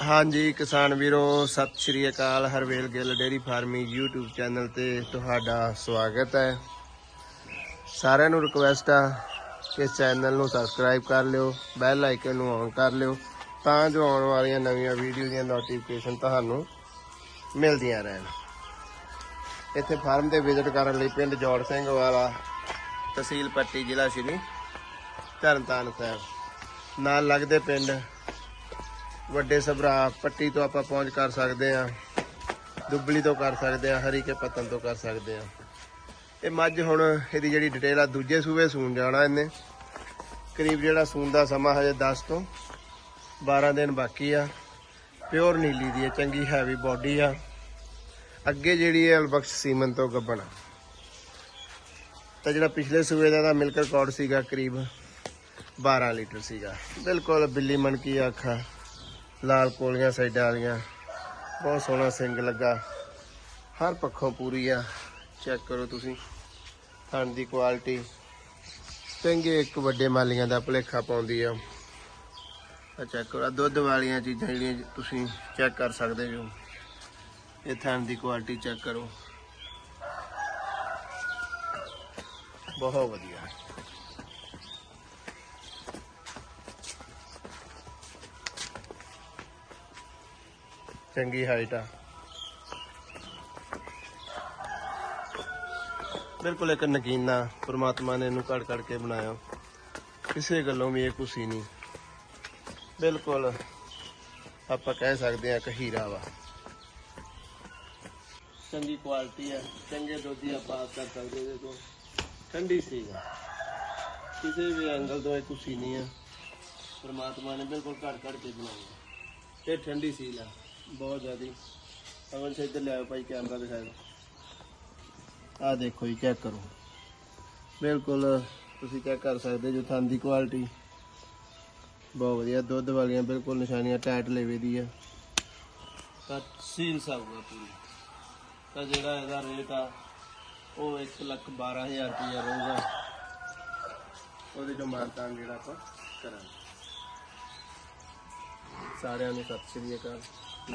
ਹਾਂਜੀ, ਕਿਸਾਨ ਵੀਰੋ, ਸਤਿ ਸ਼੍ਰੀ ਅਕਾਲ, Harvel Gill dairy farming YouTube channel ਤੇ ਤੁਹਾਡਾ ਸਵਾਗਤ ਹੈ। ਸਾਰਿਆਂ ਨੂੰ ਰਿਕੁਐਸਟ ਆ ਕਿ ਚੈਨਲ ਨੂੰ ਸਬਸਕ੍ਰਾਈਬ ਕਰ ਲਿਓ ਬੈਲ ਆਈਕਨ ਨੂੰ ਔਨ ਕਰ ਲਿਓ, ਤਾਂ ਜੋ ਆਉਣ ਵਾਲੀਆਂ ਨਵੀਆਂ ਵੀਡੀਓ ਦੀਆਂ ਨੋਟੀਫਿਕੇਸ਼ਨ ਤੁਹਾਨੂੰ ਮਿਲਦੀਆਂ ਰਹਿਣ। ਇੱਥੇ ਫਾਰਮ ਤੇ ਵਿਜ਼ਿਟ ਕਰਨ ਲਈ ਪਿੰਡ ਜੋੜ ਸਿੰਘ ਵਾਲਾ, ਤਹਿਸੀਲ ਪੱਟੀ ਜ਼ਿਲ੍ਹਾ ਸ਼੍ਰੀ ਤਰਨਤਾਰਨ ਸਾਹਿਬ। ਨਾਲ ਲੱਗਦੇ ਪਿੰਡ ਵੱਡੇ ਸਭਰਾ, ਪੱਟੀ ਤੋਂ ਆਪਾਂ ਪਹੁੰਚ ਕਰ ਸਕਦੇ ਆ ਦੁੱਬਲੀ ਤੋਂ ਕਰ ਸਕਦੇ ਆ ਹਰੀਕੇ ਪਤਨ ਤੋਂ ਕਰ ਸਕਦੇ ਆ ਇਹ ਮੱਝ ਹੁਣ ਇਹਦੀ ਜਿਹੜੀ ਡਿਟੇਲ ਆ, ਦੂਜੇ ਸੂਬੇ ਸੂਣ ਜਾਣਾ ਇਹਨੇ। ਕਰੀਬ ਜਿਹੜਾ ਸੂਣ ਦਾ ਸਮਾਂ ਹਜੇ 10 ਤੋਂ 12 ਦਿਨ ਬਾਕੀ ਆ। ਪਿਓਰ ਨੀਲੀ ਦੀ ਹੈ ਚੰਗੀ ਹੈਵੀ ਬਾਡੀ ਆ। ਅੱਗੇ ਜਿਹੜੀ ਹੈ ਅਲਬਖਸ਼ ਸੀਮਨ ਤੋਂ ਗੱਬਣਾ ਤਾਂ ਜਿਹੜਾ ਪਿਛਲੇ ਸੂਬੇ ਦਾ ਦਾ ਮਿਲਕ ਰਿਕਾਰਡ ਸੀਗਾ ਕਰੀਬ 12 ਲੀਟਰ ਸੀਗਾ। ਬਿਲਕੁਲ ਬਿੱਲੀ ਮਣਕੀ ਆਖਾ ਲਾਲ ਕੋਲੀਆਂ ਸਾਈਡਾਂ ਵਾਲੀਆਂ। ਬਹੁਤ ਸੋਹਣਾ ਸਿੰਗ ਲੱਗਾ। ਹਰ ਪੱਖੋਂ ਪੂਰੀ ਆ। ਚੈੱਕ ਕਰੋ ਤੁਸੀਂ। ਥਣ ਦੀ ਕੁਆਲਿਟੀ। ਚੰਗੇ ਇੱਕ ਵੱਡੇ ਮਾਲੀਆਂ ਦਾ ਭਲੇਖਾ ਪਾਉਂਦੀ ਆ। ਆ ਚੈੱਕ ਕਰੋ। ਦੁੱਧ ਵਾਲੀਆਂ ਚੀਜ਼ਾਂ ਜਿਹੜੀਆਂ ਤੁਸੀਂ ਚੈੱਕ ਕਰ ਸਕਦੇ ਹੋ। ਇਹ ਥਣ ਦੀ ਕੁਆਲਿਟੀ ਚੈੱਕ ਕਰੋ। ਬਹੁਤ ਵਧੀਆ। ਚੰਗੀ ਹਾਈਟ ਆ। ਬਿਲਕੁਲ ਇੱਕ ਨਗੀਨਾ ਪ੍ਰਮਾਤਮਾ ਨੇ ਇਹਨੂੰ ਘੜ ਘੜ ਕੇ ਬਣਾਇਆ। ਕਿਸੇ ਗੱਲੋਂ ਵੀ ਇਹ ਕੁਸੀ ਨਹੀਂ। ਬਿਲਕੁਲ ਆਪਾਂ ਕਹਿ ਸਕਦੇ ਆ ਇੱਕ ਹੀਰਾ ਵਾ। ਚੰਗੀ ਕੁਆਲਿਟੀ ਆ। ਚੰਗੇ ਦੁੱਧ ਦੀ ਆਪਾਂ ਕਰ ਸਕਦੇ ਇਹਦੇ ਤੋਂ ਠੰਡੀ ਸੀਗਾ ਕਿਸੇ ਵੀ ਐਂਗਲ ਤੋਂ ਇਹ ਕੁਸੀ ਨਹੀਂ ਆ। ਪਰਮਾਤਮਾ ਨੇ ਬਿਲਕੁਲ ਘੜ ਘੜ ਕੇ ਬਣਾਈ ਤੇ ਠੰਡੀ ਸੀਲ ਆ ਬਹੁਤ ਜ਼ਿਆਦੀ। ਅਵਨ ਸੇ ਇੱਧਰ ਲਿਆਓ ਭਾਈ ਕੈਮਰਾ ਦਿਖਾਓ ਆ ਦੇਖੋ ਜੀ ਚੈੱਕ ਕਰੋ। ਬਿਲਕੁਲ ਤੁਸੀਂ ਚੈੱਕ ਕਰ ਸਕਦੇ ਜੋ ਥਣ ਦੀ ਕੁਆਲਿਟੀ ਬਹੁਤ ਵਧੀਆ, ਦੁੱਧ ਵਾਲੀਆਂ ਬਿਲਕੁਲ ਨਿਸ਼ਾਨੀਆਂ ਟਾਈਟ ਲੇਵੇ ਦੀ ਆ। ਤਾਂ ਸੀਲ ਸਾਊਗਾ ਪੂਰੀ। ਤਾਂ ਜਿਹੜਾ ਇਹਦਾ ਰੇਟ ਆ, ਉਹ 1 ਲੱਖ 12000 ਰੁਪਇਆ ਰਹੂਗਾ ਉਹਦੇ ਚੋਂ ਮਾਨਤਾਨ ਜਿਹੜਾ ਆਪਾਂ ਕਰਾਂਗੇ। ਸਾਰਿਆਂ ਨੂੰ ਸਤਿ ਸ਼੍ਰੀ ਅਕਾਲ।